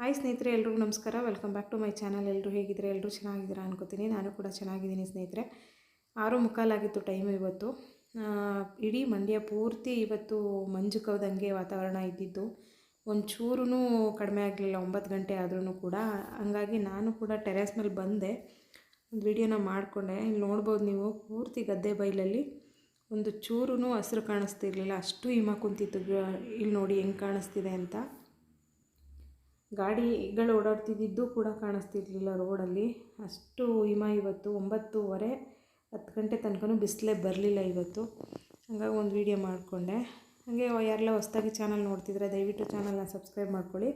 Hi ಸ್ನೇಹಿತರೆ, ಎಲ್ರಿಗೂ ನಮಸ್ಕಾರ. Welcome back to my channel ಎಲ್ಲರೂ ಹೇಗಿದ್ರೆ ಎಲ್ಲರೂ ಚೆನ್ನಾಗಿದ್ದೀರಾ ಅನ್ಕೋತೀನಿ. ನಾನು ಕೂಡ ಚೆನ್ನಾಗಿದ್ದೀನಿ ಸ್ನೇಹಿತರೆ. ಆರು ಮುಕ್ಕಾಲಾಗಿತ್ತು ಟೈಮು ಇವತ್ತು. ಇಡೀ ಮಂಡ್ಯ ಪೂರ್ತಿ ಇವತ್ತು ಮಂಜು ಕವ್ದಂಗೆ ವಾತಾವರಣ ಇದ್ದಿದ್ದು. ಒಂಚೂರೂ ಕಡಿಮೆ ಆಗಲಿಲ್ಲ, ಒಂಬತ್ತು ಗಂಟೆ ಆದ್ರೂ ಕೂಡ. ಹಂಗಾಗಿ ನಾನು ಕೂಡ ಟೆರೆಸ್ ಮೇಲೆ ಬಂದೆ. ಒಂದು ವಿಡಿಯೋನ ಮಾಡಿಕೊಂಡೆ. ಇಲ್ಲಿ ನೋಡ್ಬೋದು ನೀವು, ಪೂರ್ತಿ ಗದ್ದೆ ಬೈಲಲ್ಲಿ ಒಂದು ಚೂರೂ ಹಸಿರು ಕಾಣಿಸ್ತಿರ್ಲಿಲ್ಲ. ಅಷ್ಟು ಹಿಮ ಕುಂತಿತ್ತು. ಇಲ್ಲಿ ನೋಡಿ ಹೆಂಗೆ ಕಾಣಿಸ್ತಿದೆ ಅಂತ. ಗಾಡಿಗಳು ಓಡಾಡ್ತಿದ್ದಿದ್ದು ಕೂಡ ಕಾಣಿಸ್ತಿರ್ಲಿಲ್ಲ ರೋಡಲ್ಲಿ. ಅಷ್ಟು ಹಿಮ ಇವತ್ತು ಒಂಬತ್ತೂವರೆ ಹತ್ತು ಗಂಟೆ ತನಕನೂ ಬಿಸಿಲೇ ಬರಲಿಲ್ಲ ಇವತ್ತು. ಹಂಗಾಗಿ ಒಂದು ವೀಡಿಯೋ ಮಾಡಿಕೊಂಡೆ. ಹಾಗೆ ಯಾರೆಲ್ಲ ಹೊಸ್ದಾಗಿ ಚಾನಲ್ ನೋಡ್ತಿದ್ರೆ ದಯವಿಟ್ಟು ಚಾನಲ್ನ ಸಬ್ಸ್ಕ್ರೈಬ್ ಮಾಡ್ಕೊಳ್ಳಿ.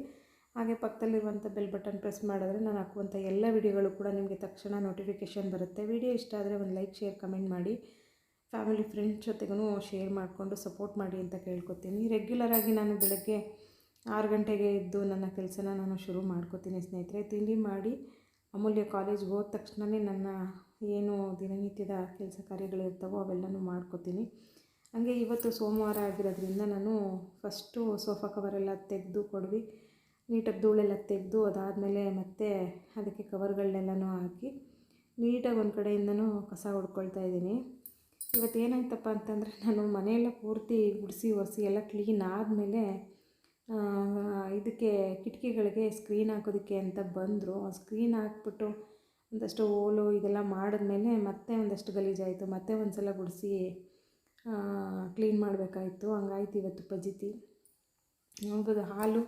ಹಾಗೆ ಪಕ್ಕದಲ್ಲಿರುವಂಥ ಬೆಲ್ ಬಟನ್ ಪ್ರೆಸ್ ಮಾಡಿದ್ರೆ ನಾನು ಹಾಕುವಂಥ ಎಲ್ಲ ವಿಡಿಯೋಗಳು ಕೂಡ ನಿಮಗೆ ತಕ್ಷಣ ನೋಟಿಫಿಕೇಷನ್ ಬರುತ್ತೆ. ವಿಡಿಯೋ ಇಷ್ಟ ಆದರೆ ಒಂದು ಲೈಕ್, ಶೇರ್, ಕಮೆಂಟ್ ಮಾಡಿ. ಫ್ಯಾಮಿಲಿ, ಫ್ರೆಂಡ್ಸ್ ಜೊತೆಗೂ ಶೇರ್ ಮಾಡಿಕೊಂಡು ಸಪೋರ್ಟ್ ಮಾಡಿ ಅಂತ ಕೇಳ್ಕೊತೀನಿ. ರೆಗ್ಯುಲರಾಗಿ ನಾನು ಬೆಳಗ್ಗೆ ಆರು ಗಂಟೆಗೆ ಎದ್ದು ನನ್ನ ಕೆಲಸನ ನಾನು ಶುರು ಮಾಡ್ಕೋತೀನಿ ಸ್ನೇಹಿತರೆ. ತಿಂಡಿ ಮಾಡಿ ಅಮೂಲ್ಯ ಕಾಲೇಜ್ಗೆ ಹೋದ ತಕ್ಷಣವೇ ನನ್ನ ಏನು ದಿನನಿತ್ಯದ ಕೆಲಸ ಕಾರ್ಯಗಳಿರ್ತಾವೋ ಅವೆಲ್ಲನೂ ಮಾಡ್ಕೋತೀನಿ. ಹಾಗೆ ಇವತ್ತು ಸೋಮವಾರ ಆಗಿರೋದ್ರಿಂದ ನಾನು ಫಸ್ಟು ಸೋಫಾ ಕವರೆಲ್ಲ ತೆಗೆದು ಕೊಡ್ವಿ. ನೀಟಾಗಿ ಧೂಳೆಲ್ಲ ತೆಗೆದು ಅದಾದಮೇಲೆ ಮತ್ತೆ ಅದಕ್ಕೆ ಕವರ್ಗಳನ್ನೆಲ್ಲನೂ ಹಾಕಿ ನೀಟಾಗಿ ಒಂದು ಕಡೆಯಿಂದನೂ ಕಸ ಹೊಡ್ಕೊಳ್ತಾ ಇದ್ದೀನಿ. ಇವತ್ತು ಏನಾಯ್ತಪ್ಪ ಅಂತಂದರೆ ನಾನು ಮನೆಯೆಲ್ಲ ಪೂರ್ತಿ ಗುಡಿಸಿ ಒರೆಸಿ ಎಲ್ಲ ಕ್ಲೀನ್ ಆದಮೇಲೆ ಇದಕ್ಕೆ ಕಿಟಕಿಗಳಿಗೆ ಸ್ಕ್ರೀನ್ ಹಾಕೋದಕ್ಕೆ ಅಂತ ಬಂದರು. ಆ ಸ್ಕ್ರೀನ್ ಹಾಕ್ಬಿಟ್ಟು ಒಂದಷ್ಟು ಓಲು ಇದೆಲ್ಲ ಮಾಡಿದ್ಮೇಲೆ ಮತ್ತೆ ಒಂದಷ್ಟು ಗಲೀಜಾಯಿತು. ಮತ್ತೆ ಒಂದು ಸಲ ಗುಡಿಸಿ ಕ್ಲೀನ್ ಮಾಡಬೇಕಾಯಿತು. ಹಂಗಾಯ್ತು ಇವತ್ತು ಪಜಿತಿ ನೋಡ್ಬೋದು ಹಾಲು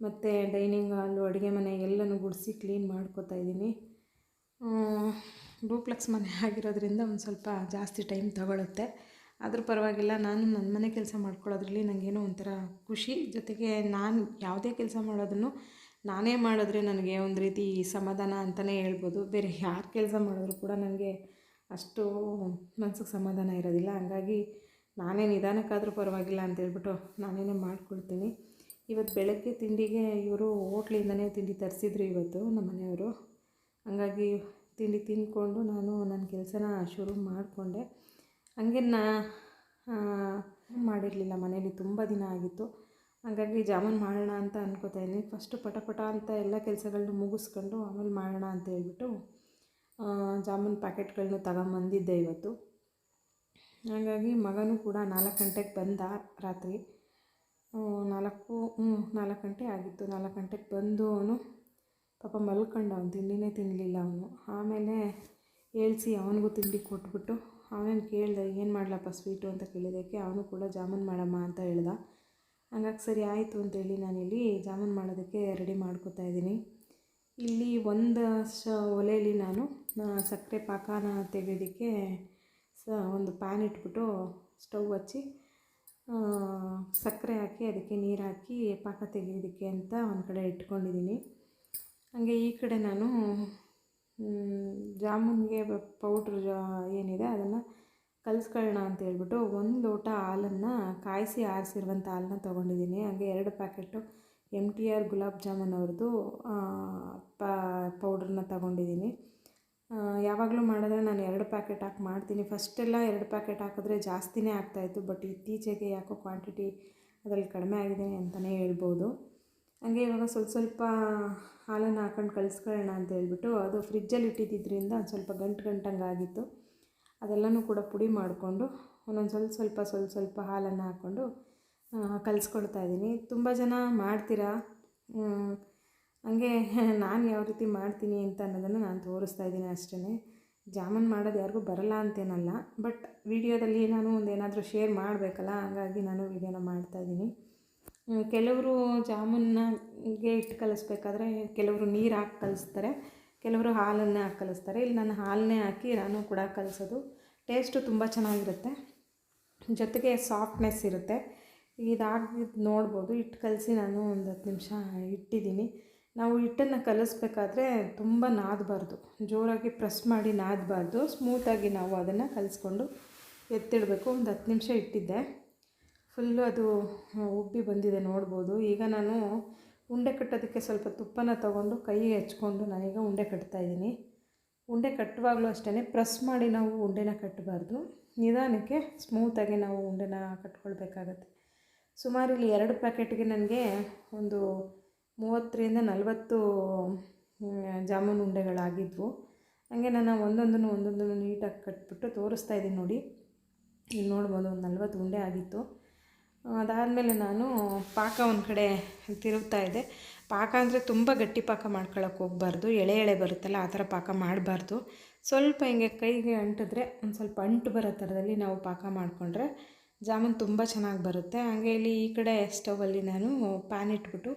ಮತ್ತು ಡೈನಿಂಗ್ ಹಾಲು ಅಡುಗೆ ಮನೆ ಎಲ್ಲನೂ ಗುಡಿಸಿ ಕ್ಲೀನ್ ಮಾಡ್ಕೋತಾ ಇದ್ದೀನಿ. ಡೂಪ್ಲೆಕ್ಸ್ ಮನೆ ಆಗಿರೋದ್ರಿಂದ ಒಂದು ಸ್ವಲ್ಪ ಜಾಸ್ತಿ ಟೈಮ್ ತಗೊಳುತ್ತೆ. ಆದರೂ ಪರವಾಗಿಲ್ಲ, ನಾನು ನನ್ನ ಮನೆ ಕೆಲಸ ಮಾಡ್ಕೊಳ್ಳೋದ್ರಲ್ಲಿ ನನಗೇನೋ ಒಂಥರ ಖುಷಿ. ಜೊತೆಗೆ ನಾನು ಯಾವುದೇ ಕೆಲಸ ಮಾಡೋದನ್ನು ನಾನೇ ಮಾಡಿದ್ರೆ ನನಗೆ ಒಂದು ರೀತಿ ಸಮಾಧಾನ ಅಂತಲೇ ಹೇಳ್ಬೋದು. ಬೇರೆ ಯಾರು ಕೆಲಸ ಮಾಡಿದ್ರು ಕೂಡ ನನಗೆ ಅಷ್ಟು ಮನ್ಸಿಗೆ ಸಮಾಧಾನ ಇರೋದಿಲ್ಲ. ಹಂಗಾಗಿ ನಾನೇ ನಿಧಾನಕ್ಕಾದರೂ ಪರವಾಗಿಲ್ಲ ಅಂತ ಹೇಳ್ಬಿಟ್ಟು ನಾನೇನೇ ಮಾಡ್ಕೊಳ್ತೀನಿ. ಇವತ್ತು ಬೆಳಗ್ಗೆ ತಿಂಡಿಗೆ ಇವರು ಹೋಟ್ಲಿಂದನೇ ತಿಂಡಿ ತರಿಸಿದ್ರು ಇವತ್ತು ನಮ್ಮ ಮನೆಯವರು ಹಂಗಾಗಿ ತಿಂಡಿ ತಿಂದ್ಕೊಂಡು ನಾನು ನನ್ನ ಕೆಲಸನ ಶುರು ಮಾಡಿಕೊಂಡೆ. ಹಂಗೆ ನಾ ಮಾಡಿರಲಿಲ್ಲ ಮನೇಲಿ, ತುಂಬ ದಿನ ಆಗಿತ್ತು. ಹಾಗಾಗಿ ಜಾಮೂನ್ ಮಾಡೋಣ ಅಂತ ಅನ್ಕೋತಾ ಇದ್ದೀನಿ ಫಸ್ಟು ಪಟ ಪಟ ಅಂತ ಎಲ್ಲ ಕೆಲಸಗಳನ್ನ ಮುಗಿಸ್ಕೊಂಡು ಆಮೇಲೆ ಮಾಡೋಣ ಅಂತ ಹೇಳ್ಬಿಟ್ಟು ಜಾಮೂನ್ ಪ್ಯಾಕೆಟ್ಗಳನ್ನ ತಗೊಂಬಂದಿದ್ದೆ ಇವತ್ತು. ಹಾಗಾಗಿ ಮಗನೂ ಕೂಡ ನಾಲ್ಕು ಗಂಟೆಗೆ ಬಂದ ರಾತ್ರಿ. ನಾಲ್ಕು ಹ್ಞೂ ನಾಲ್ಕು ಗಂಟೆ ಆಗಿತ್ತು. ನಾಲ್ಕು ಗಂಟೆಗೆ ಬಂದು ಅವನು, ಪಾಪ ಮಲ್ಕೊಂಡು ಅವನು, ತಿಂಡಿನೇ ತಿನ್ನಲಿಲ್ಲ ಅವನು. ಆಮೇಲೆ ಏಳಿಸಿ ಅವನಿಗೂ ತಿಂಡಿ ಕೊಟ್ಬಿಟ್ಟು ಅವನೇನು ಕೇಳಿದೆ, ಏನು ಮಾಡಲಪ್ಪ ಸ್ವೀಟು? ಅಂತ ಕೇಳಿದ್ದಕ್ಕೆ, ಅವನು ಕೂಡ ಜಾಮೂನ್ ಮಾಡಮ್ಮ ಅಂತ ಹೇಳ್ದ. ಹಂಗಾಗಿ ಸರಿ ಆಯಿತು ಅಂತೇಳಿ ನಾನಿಲ್ಲಿ ಜಾಮೂನ್ ಮಾಡೋದಕ್ಕೆ ರೆಡಿ ಮಾಡ್ಕೋತಾ ಇದ್ದೀನಿ. ಇಲ್ಲಿ ಒಂದು ಶ ಒಲೆಯಲ್ಲಿ ನಾನು ಸಕ್ಕರೆ ಪಾಕನ ತೆಗೆಯೋದಕ್ಕೆ ಸ ಒಂದು ಪ್ಯಾನ್ ಇಟ್ಬಿಟ್ಟು ಸ್ಟವ್ ಹಚ್ಚಿ ಸಕ್ಕರೆ ಹಾಕಿ ಅದಕ್ಕೆ ನೀರು ಹಾಕಿ ಪಾಕ ತೆಗೆಯೋದಕ್ಕೆ ಅಂತ ಒಂದು ಕಡೆ ಇಟ್ಕೊಂಡಿದ್ದೀನಿ. ಹಾಗೆ ಈ ಕಡೆ ನಾನು ಜಾಮೂನ್ಗೆ ಪೌಡ್ರ್ ಏನಿದೆ ಅದನ್ನು ಕಲಿಸ್ಕೊಳ್ಳೋಣ ಅಂತ ಹೇಳ್ಬಿಟ್ಟು ಒಂದು ಲೋಟ ಹಾಲನ್ನು ಕಾಯಿಸಿ ಆರಿಸಿರುವಂಥ ಹಾಲನ್ನ ತೊಗೊಂಡಿದ್ದೀನಿ. ಹಾಗೆ ಎರಡು packet M T R gulab jamun ಅವ್ರದ್ದು ಪೌಡ್ರನ್ನ ತಗೊಂಡಿದ್ದೀನಿ. ಯಾವಾಗಲೂ ಮಾಡಿದ್ರೆ ನಾನು ಎರಡು ಪ್ಯಾಕೆಟ್ ಹಾಕಿ ಮಾಡ್ತೀನಿ. ಫಸ್ಟೆಲ್ಲ ಎರಡು ಪ್ಯಾಕೆಟ್ ಹಾಕಿದ್ರೆ ಜಾಸ್ತಿನೇ ಆಗ್ತಾಯಿತ್ತು ಬಟ್ ಇತ್ತೀಚೆಗೆ ಯಾಕೋ ಕ್ವಾಂಟಿಟಿ ಅದರಲ್ಲಿ ಕಡಿಮೆ ಆಗಿದೆ ಅಂತಲೇ ಹೇಳ್ಬೋದು. ಹಾಗೆ ಇವಾಗ ಸ್ವಲ್ಪ ಸ್ವಲ್ಪ ಹಾಲನ್ನು ಹಾಕೊಂಡು ಕಲಿಸ್ಕೊಳ್ಳೋಣ ಅಂತ ಹೇಳ್ಬಿಟ್ಟು ಅದು ಫ್ರಿಜ್ಜಲ್ಲಿ ಇಟ್ಟಿದ್ದರಿಂದ ಒಂದು ಸ್ವಲ್ಪ ಗಂಟು ಗಂಟಂಗೆ ಆಗಿತ್ತು. ಅದೆಲ್ಲನೂ ಕೂಡ ಪುಡಿ ಮಾಡಿಕೊಂಡು ಒಂದೊಂದು ಸ್ವಲ್ಪ ಸ್ವಲ್ಪ ಸ್ವಲ್ಪ ಸ್ವಲ್ಪ ಹಾಲನ್ನು ಹಾಕ್ಕೊಂಡು ಕಲಿಸ್ಕೊಳ್ತಾ ಇದ್ದೀನಿ. ತುಂಬ ಜನ ಮಾಡ್ತೀರಾ? ಹಂಗೆ ನಾನು ಯಾವ ರೀತಿ ಮಾಡ್ತೀನಿ ಅಂತ ಅನ್ನೋದನ್ನು ನಾನು ತೋರಿಸ್ತಾ ಇದ್ದೀನಿ ಅಷ್ಟೇ ಜಾಮೂನ್ ಮಾಡೋದು ಯಾರಿಗೂ ಬರಲ್ಲ ಅಂತೇನಲ್ಲ. ಬಟ್ ವಿಡಿಯೋದಲ್ಲಿ ನಾನು ಒಂದು ಏನಾದರೂ ಶೇರ್ ಮಾಡಬೇಕಲ್ಲ, ಹಾಗಾಗಿ ನಾನು ವಿಡಿಯೋನ ಮಾಡ್ತಾಯಿದ್ದೀನಿ ಕೆಲವರು ಜಾಮೂನ್ಗೆ ಇಟ್ಟು ಕಲಿಸ್ಬೇಕಾದ್ರೆ ಕೆಲವರು ನೀರು ಹಾಕಿ ಕಲಿಸ್ತಾರೆ, ಕೆಲವರು ಹಾಲನ್ನೇ ಹಾಕಿ ಕಲಿಸ್ತಾರೆ. ಇಲ್ಲಿ ನಾನು ಹಾಲನ್ನೇ ಹಾಕಿ ನಾನು ಕೂಡ ಕಲಿಸೋದು. ಟೇಸ್ಟು ತುಂಬ ಚೆನ್ನಾಗಿರುತ್ತೆ. ಜೊತೆಗೆ ಸಾಫ್ಟ್ನೆಸ್ ಇರುತ್ತೆ. ಇದಾಗಿದ್ದು ನೋಡ್ಬೋದು. ಹಿಟ್ಟು ಕಲಸಿ ನಾನು ಒಂದು ಹತ್ತು ನಿಮಿಷ ಇಟ್ಟಿದ್ದೀನಿ. ನಾವು ಹಿಟ್ಟನ್ನು ಕಲಿಸ್ಬೇಕಾದ್ರೆ ತುಂಬ ನಾದಬಾರ್ದು. ಜೋರಾಗಿ ಪ್ರೆಸ್ ಮಾಡಿ ನಾದಬಾರ್ದು. ಸ್ಮೂತಾಗಿ ನಾವು ಅದನ್ನು ಕಲಿಸ್ಕೊಂಡು ಎತ್ತಿಡಬೇಕು. ಒಂದು ಹತ್ತು ನಿಮಿಷ ಇಟ್ಟಿದ್ದೆ. ಫುಲ್ಲು ಅದು ಉಬ್ಬಿ ಬಂದಿದೆ ನೋಡ್ಬೋದು. ಈಗ ನಾನು ಉಂಡೆ ಕಟ್ಟೋದಕ್ಕೆ ಸ್ವಲ್ಪ ತುಪ್ಪನ ತಗೊಂಡು ಕೈಗೆ ಹಚ್ಕೊಂಡು ನಾನೀಗ ಉಂಡೆ ಕಟ್ತಾ ಇದ್ದೀನಿ. ಉಂಡೆ ಕಟ್ಟುವಾಗಲೂ ಅಷ್ಟೇ ಪ್ರೆಸ್ ಮಾಡಿ ನಾವು ಉಂಡೆನ ಕಟ್ಟಬಾರ್ದು. ನಿಧಾನಕ್ಕೆ ಸ್ಮೂತಾಗಿ ನಾವು ಉಂಡೆನ ಕಟ್ಕೊಳ್ಬೇಕಾಗತ್ತೆ. ಸುಮಾರು ಇಲ್ಲಿ ಎರಡು ಪ್ಯಾಕೆಟ್ಗೆ ನನಗೆ ಒಂದು ಮೂವತ್ತರಿಂದ ನಲವತ್ತು ಜಾಮೂನು ಉಂಡೆಗಳಾಗಿದ್ವು. ಹಾಗೆ ನಾನು ಒಂದೊಂದನ್ನು ಒಂದೊಂದನ್ನು ನೀಟಾಗಿ ಕಟ್ಬಿಟ್ಟು ತೋರಿಸ್ತಾ ಇದ್ದೀನಿ ನೋಡಿ. ಇಲ್ಲಿ ನೋಡ್ಬೋದು ಒಂದು ನಲ್ವತ್ತು ಉಂಡೆ ಆಗಿತ್ತು. ಅದಾದಮೇಲೆ ನಾನು ಪಾಕ ಒಂದು ಕಡೆ ತಿರುಗ್ತಾ ಇದ್ದೆ. ಪಾಕ ಅಂದರೆ ತುಂಬ ಗಟ್ಟಿ ಪಾಕ ಮಾಡ್ಕೊಳಕ್ಕೆ ಹೋಗ್ಬಾರ್ದು. ಎಳೆ ಎಳೆ ಬರುತ್ತಲ್ಲ, ಆ ಥರ ಪಾಕ ಮಾಡಬಾರ್ದು. ಸ್ವಲ್ಪ ಹಿಂಗೆ ಕೈಗೆ ಅಂಟಿದ್ರೆ, ಒಂದು ಸ್ವಲ್ಪ ಅಂಟು ಬರೋ ಥರದಲ್ಲಿ ನಾವು ಪಾಕ ಮಾಡಿಕೊಂಡ್ರೆ ಜಾಮೂನ್ ತುಂಬ ಚೆನ್ನಾಗಿ ಬರುತ್ತೆ. ಹಾಗೆ ಇಲ್ಲಿ ಈ ಕಡೆ ಸ್ಟವಲ್ಲಿ ನಾನು ಪ್ಯಾನ್ ಇಟ್ಬಿಟ್ಟು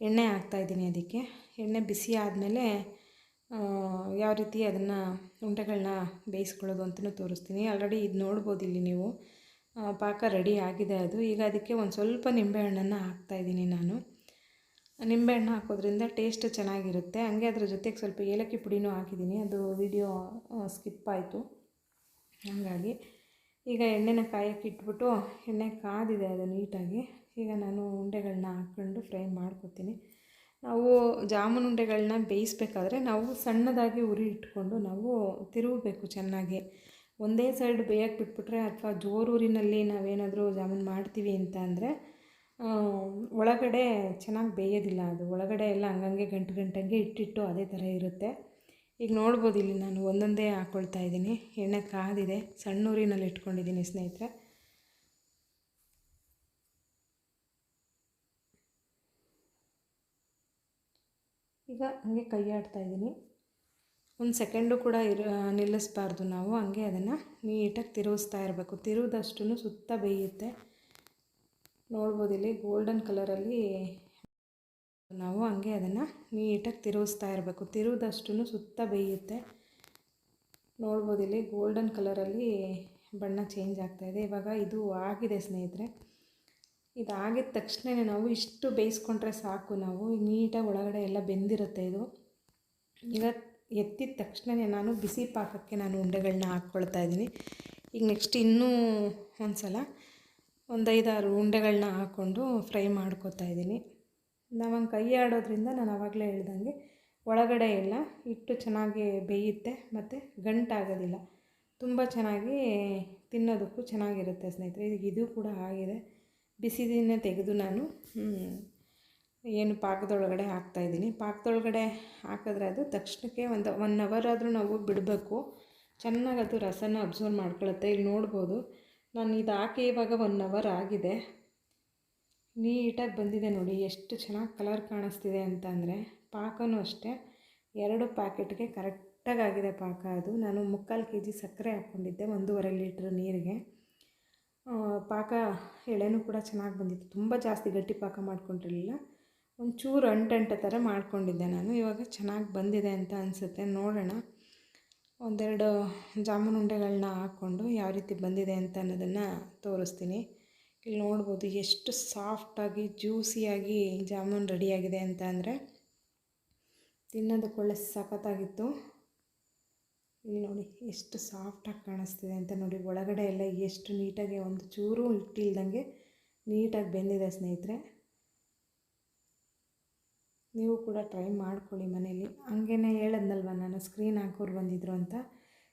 ಎಣ್ಣೆ ಹಾಕ್ತಾಯಿದ್ದೀನಿ ಅದಕ್ಕೆ. ಎಣ್ಣೆ ಬಿಸಿ ಆದಮೇಲೆ ಯಾವ ರೀತಿ ಅದನ್ನು ಉಂಡೆಗಳನ್ನ ಬೇಯಿಸ್ಕೊಳ್ಳೋದು ಅಂತಲೂ ತೋರಿಸ್ತೀನಿ. ಆಲ್ರೆಡಿ ಇದು ನೋಡ್ಬೋದು ಇಲ್ಲಿ ನೀವು. ಪಾಕ ರೆಡಿ ಆಗಿದೆ ಅದು. ಈಗ ಅದಕ್ಕೆ ಒಂದು ಸ್ವಲ್ಪ ನಿಂಬೆಹಣ್ಣನ್ನು ಹಾಕ್ತಾಯಿದ್ದೀನಿ ನಾನು. ನಿಂಬೆಹಣ್ಣು ಹಾಕೋದ್ರಿಂದ ಟೇಸ್ಟ್ ಚೆನ್ನಾಗಿರುತ್ತೆ. ಹಂಗೆ ಅದ್ರ ಜೊತೆಗೆ ಸ್ವಲ್ಪ ಏಲಕ್ಕಿ ಪುಡಿನೂ ಹಾಕಿದ್ದೀನಿ. ಅದು ವಿಡಿಯೋ ಸ್ಕಿಪ್ ಆಯಿತು. ಹಾಗಾಗಿ ಈಗ ಎಣ್ಣೆನ ಕಾಯಕ್ಕೆ ಇಟ್ಬಿಟ್ಟು ಎಣ್ಣೆ ಕಾದಿದೆ ಅದು ನೀಟಾಗಿ. ಈಗ ನಾನು ಉಂಡೆಗಳನ್ನ ಹಾಕ್ಕೊಂಡು ಫ್ರೈ ಮಾಡ್ಕೊತೀನಿ. ನಾವು ಜಾಮೂನು ಉಂಡೆಗಳನ್ನ ಬೇಯಿಸ್ಬೇಕಾದ್ರೆ ನಾವು ಸಣ್ಣದಾಗಿ ಉರಿ ಇಟ್ಕೊಂಡು ನಾವು ತಿರುಗಬೇಕು ಚೆನ್ನಾಗಿ. ಒಂದೇ ಸೈಡ್ ಬೇಯಕ್ಕೆ ಬಿಟ್ಬಿಟ್ರೆ ಅಥವಾ ಜೋರೂರಿನಲ್ಲಿ ನಾವೇನಾದರೂ ಜಾಮೂನ್ ಮಾಡ್ತೀವಿ ಅಂತ ಅಂದರೆ ಒಳಗಡೆ ಚೆನ್ನಾಗಿ ಬೇಯೋದಿಲ್ಲ ಅದು. ಒಳಗಡೆ ಎಲ್ಲ ಹಂಗಂಗೆ ಗಂಟು ಗಂಟಂಗೆ ಇಟ್ಟಿಟ್ಟು ಅದೇ ಥರ ಇರುತ್ತೆ. ಈಗ ನೋಡ್ಬೋದು ಇಲ್ಲಿ ನಾನು ಒಂದೊಂದೇ ಹಾಕ್ಕೊಳ್ತಾ ಇದ್ದೀನಿ. ಎಣ್ಣೆ ಕಾದಿದೆ. ಸಣ್ಣ ಊರಿನಲ್ಲಿ ಇಟ್ಕೊಂಡಿದ್ದೀನಿ ಸ್ನೇಹಿತರೆ. ಈಗ ಹಾಗೆ ಕೈ ಆಡ್ತಾಯಿದ್ದೀನಿ ಒಂದು ಸೆಕೆಂಡು ಕೂಡ ಇರ, ನಿಲ್ಲಿಸ್ಬಾರ್ದು ನಾವು. ಹಂಗೆ ಅದನ್ನು ನೀಟಾಗಿ ತಿರುಗಿಸ್ತಾ ಇರಬೇಕು. ತಿರುಗಿದಷ್ಟು ಸುತ್ತ ಬೇಯುತ್ತೆ. ನೋಡ್ಬೋದು ಇಲ್ಲಿ ಗೋಲ್ಡನ್ ಕಲರಲ್ಲಿ ನಾವು ಹಂಗೆ ಅದನ್ನು ನೀಟಾಗಿ ತಿರುಗಿಸ್ತಾ ಇರಬೇಕು. ತಿರುಗಿದಷ್ಟು ಸುತ್ತ ಬೇಯುತ್ತೆ. ನೋಡ್ಬೋದು ಇಲ್ಲಿ ಗೋಲ್ಡನ್ ಕಲರಲ್ಲಿ ಬಣ್ಣ ಚೇಂಜ್ ಆಗ್ತಾ ಇದೆ. ಇವಾಗ ಇದು ಆಗಿದೆ ಸ್ನೇಹಿತರೆ. ಇದಾಗಿದ ತಕ್ಷಣ ನಾವು ಇಷ್ಟು ಬೇಯಿಸ್ಕೊಂಡ್ರೆ ಸಾಕು. ನಾವು ನೀಟಾಗಿ ಒಳಗಡೆ ಎಲ್ಲ ಬೆಂದಿರುತ್ತೆ ಇದು. ಈಗ ಎತ್ತಿದ ತಕ್ಷಣವೇ ನಾನು ಬಿಸಿ ಪಾಕಕ್ಕೆ ನಾನು ಉಂಡೆಗಳನ್ನ ಹಾಕ್ಕೊಳ್ತಾ ಇದ್ದೀನಿ. ಈಗ ನೆಕ್ಸ್ಟ್ ಇನ್ನೂ ಒಂದು ಸಲ ಒಂದು ಐದಾರು ಉಂಡೆಗಳನ್ನ ಹಾಕ್ಕೊಂಡು ಫ್ರೈ ಮಾಡ್ಕೋತಾ ಇದ್ದೀನಿ. ನಾವು ಹಂಗೆ ಕೈ ಆಡೋದ್ರಿಂದ ನಾನು ಆವಾಗಲೇ ಹೇಳ್ದಂಗೆ ಒಳಗಡೆ ಎಲ್ಲ ಇಟ್ಟು ಚೆನ್ನಾಗಿ ಬೇಯುತ್ತೆ ಮತ್ತು ಗಂಟಾಗೋದಿಲ್ಲ. ತುಂಬ ಚೆನ್ನಾಗಿ ತಿನ್ನೋದಕ್ಕೂ ಚೆನ್ನಾಗಿರುತ್ತೆ ಸ್ನೇಹಿತರೆ. ಈಗ ಇದು ಕೂಡ ಆಗಿದೆ. ಬಿಸಿದಿನ ತೆಗೆದು ನಾನು ಏನು ಪಾಕದೊಳಗಡೆ ಹಾಕ್ತಾಯಿದ್ದೀನಿ ಪಾಕದೊಳಗಡೆ ಹಾಕಿದ್ರೆ ಅದು ತಕ್ಷಣಕ್ಕೆ ಒಂದು ಒನ್ ಅವರ್ ಆದರೂ ನಾವು ಬಿಡಬೇಕು. ಚೆನ್ನಾಗಿ ಅದು ರಸನ ಅಬ್ಸರ್ವ್ ಮಾಡ್ಕೊಳುತ್ತೆ. ಇಲ್ಲಿ ನೋಡ್ಬೋದು, ನಾನು ಇದು ಹಾಕಿ ಇವಾಗ ಒನ್ ಅವರ್ ಆಗಿದೆ. ನೀಟಾಗಿ ಬಂದಿದೆ ನೋಡಿ, ಎಷ್ಟು ಚೆನ್ನಾಗಿ ಕಲರ್ ಕಾಣಿಸ್ತಿದೆ ಅಂತ ಅಂದರೆ ಪಾಕನೂ ಅಷ್ಟೇ. ಎರಡು ಪ್ಯಾಕೆಟ್ಗೆ ಕರೆಕ್ಟಾಗಿ ಆಗಿದೆ ಪಾಕ ಅದು. ನಾನು ಮುಕ್ಕಾಲು ಕೆ ಜಿ ಸಕ್ಕರೆ ಹಾಕ್ಕೊಂಡಿದ್ದೆ, ಒಂದೂವರೆ ಲೀಟ್ರ್ ನೀರಿಗೆ. ಪಾಕ ಎಳೆನೂ ಕೂಡ ಚೆನ್ನಾಗಿ ಬಂದಿತ್ತು. ತುಂಬ ಜಾಸ್ತಿ ಗಟ್ಟಿ ಪಾಕ ಮಾಡ್ಕೊಂಡಿರಲಿಲ್ಲ. ಒಂಚೂರು ಅಂಟಂಟ ಥರ ಮಾಡ್ಕೊಂಡಿದ್ದೆ ನಾನು. ಇವಾಗ ಚೆನ್ನಾಗಿ ಬಂದಿದೆ ಅಂತ ಅನಿಸುತ್ತೆ. ನೋಡೋಣ. ಒಂದೆರಡು ಜಾಮೂನ್ ಉಂಡೆಗಳನ್ನ ಹಾಕ್ಕೊಂಡು ಯಾವ ರೀತಿ ಬಂದಿದೆ ಅಂತ ಅನ್ನೋದನ್ನು ತೋರಿಸ್ತೀನಿ. ಇಲ್ಲಿ ನೋಡ್ಬೋದು ಎಷ್ಟು ಸಾಫ್ಟಾಗಿ, ಜ್ಯೂಸಿಯಾಗಿ ಜಾಮೂನ್ ರೆಡಿಯಾಗಿದೆ ಅಂತ ಅಂದರೆ ತಿನ್ನೋದಕ್ಕೆ ಒಳ್ಳೆ ಸಖತ್ತಾಗಿತ್ತು. ಇಲ್ಲಿ ನೋಡಿ ಎಷ್ಟು ಸಾಫ್ಟಾಗಿ ಕಾಣಿಸ್ತಿದೆ ಅಂತ ನೋಡಿ. ಒಳಗಡೆ ಎಲ್ಲ ಎಷ್ಟು ನೀಟಾಗಿ ಒಂದು ಚೂರು ಇಟ್ಟಿಲ್ದಂಗೆ ನೀಟಾಗಿ ಬೆಂದಿದೆ ಸ್ನೇಹಿತರೆ. ನೀವು ಕೂಡ ಟ್ರೈ ಮಾಡ್ಕೊಳ್ಳಿ ಮನೇಲಿ. ಹಂಗೇ ಹೇಳದ್ನಲ್ವ ನಾನು ಸ್ಕ್ರೀನ್ ಹಾಕೋರು ಬಂದಿದ್ರು ಅಂತ.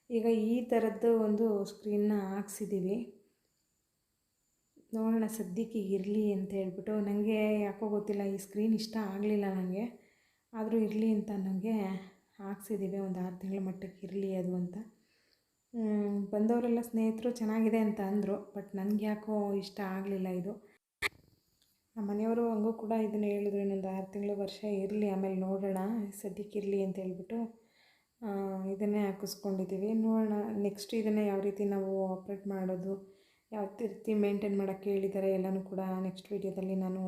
ಈಗ ಈ ಥರದ್ದು ಒಂದು ಸ್ಕ್ರೀನ್ನ ಹಾಕ್ಸಿದ್ದೀವಿ ನೋಡೋಣ ಸದ್ಯಕ್ಕೆ ಇರಲಿ ಅಂತ ಹೇಳ್ಬಿಟ್ಟು. ನನಗೆ ಯಾಕೋ ಗೊತ್ತಿಲ್ಲ, ಈ ಸ್ಕ್ರೀನ್ ಇಷ್ಟ ಆಗಲಿಲ್ಲ ನನಗೆ ಆದರೂ ಇರಲಿ ಅಂತ ನನಗೆ ಹಾಕ್ಸಿದ್ದೀವಿ ಒಂದು ಆರು ತಿಂಗಳ ಮಟ್ಟಕ್ಕೆ ಇರಲಿ ಅದು ಅಂತ. ಬಂದವರೆಲ್ಲ ಸ್ನೇಹಿತರು ಚೆನ್ನಾಗಿದೆ ಅಂತ ಅಂದರು, ಬಟ್ ನನಗೆ ಯಾಕೋ ಇಷ್ಟ ಆಗಲಿಲ್ಲ ಇದು. ನಮ್ಮ ಮನೆಯವರು ಹಂಗೂ ಕೂಡ ಇದನ್ನು ಹೇಳಿದ್ರು, ಇನ್ನೊಂದು ಆರು ತಿಂಗಳು ವರ್ಷ ಇರಲಿ, ಆಮೇಲೆ ನೋಡೋಣ, ಸದ್ಯಕ್ಕೆ ಇರಲಿ ಅಂತ ಹೇಳ್ಬಿಟ್ಟು ಇದನ್ನೇ ಹಾಕಿಸ್ಕೊಂಡಿದ್ದೀವಿ. ನೋಡೋಣ ನೆಕ್ಸ್ಟ್ ಇದನ್ನು ಯಾವ ರೀತಿ ನಾವು ಆಪ್ರೇಟ್ ಮಾಡೋದು, ಯಾವ ರೀತಿ ಮೇಂಟೈನ್ ಮಾಡೋಕ್ಕೆ ಹೇಳಿದ್ದಾರೆ ಎಲ್ಲನೂ ಕೂಡ ನೆಕ್ಸ್ಟ್ ವೀಡಿಯೋದಲ್ಲಿ ನಾನು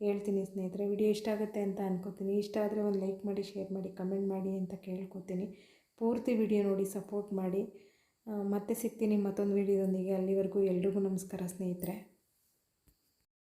ಹೇಳ್ತೀನಿ ಸ್ನೇಹಿತರೆ. ವಿಡಿಯೋ ಇಷ್ಟ ಆಗುತ್ತೆ ಅಂತ ಅನ್ಕೋತೀನಿ. ಇಷ್ಟ ಆದರೆ ಒಂದು ಲೈಕ್ ಮಾಡಿ ಶೇರ್ ಮಾಡಿ ಕಮೆಂಟ್ ಮಾಡಿ ಅಂತ ಕೇಳ್ಕೊತೀನಿ. ಪೂರ್ತಿ ವಿಡಿಯೋ ನೋಡಿ ಸಪೋರ್ಟ್ ಮಾಡಿ. ಮತ್ತೆ ಸಿಗ್ತೀನಿ ಮತ್ತೊಂದು ವಿಡಿಯೋದೊಂದಿಗೆ ಅಲ್ಲಿವರೆಗೂ ಎಲ್ರಿಗೂ ನಮಸ್ಕಾರ ಸ್ನೇಹಿತರೆ.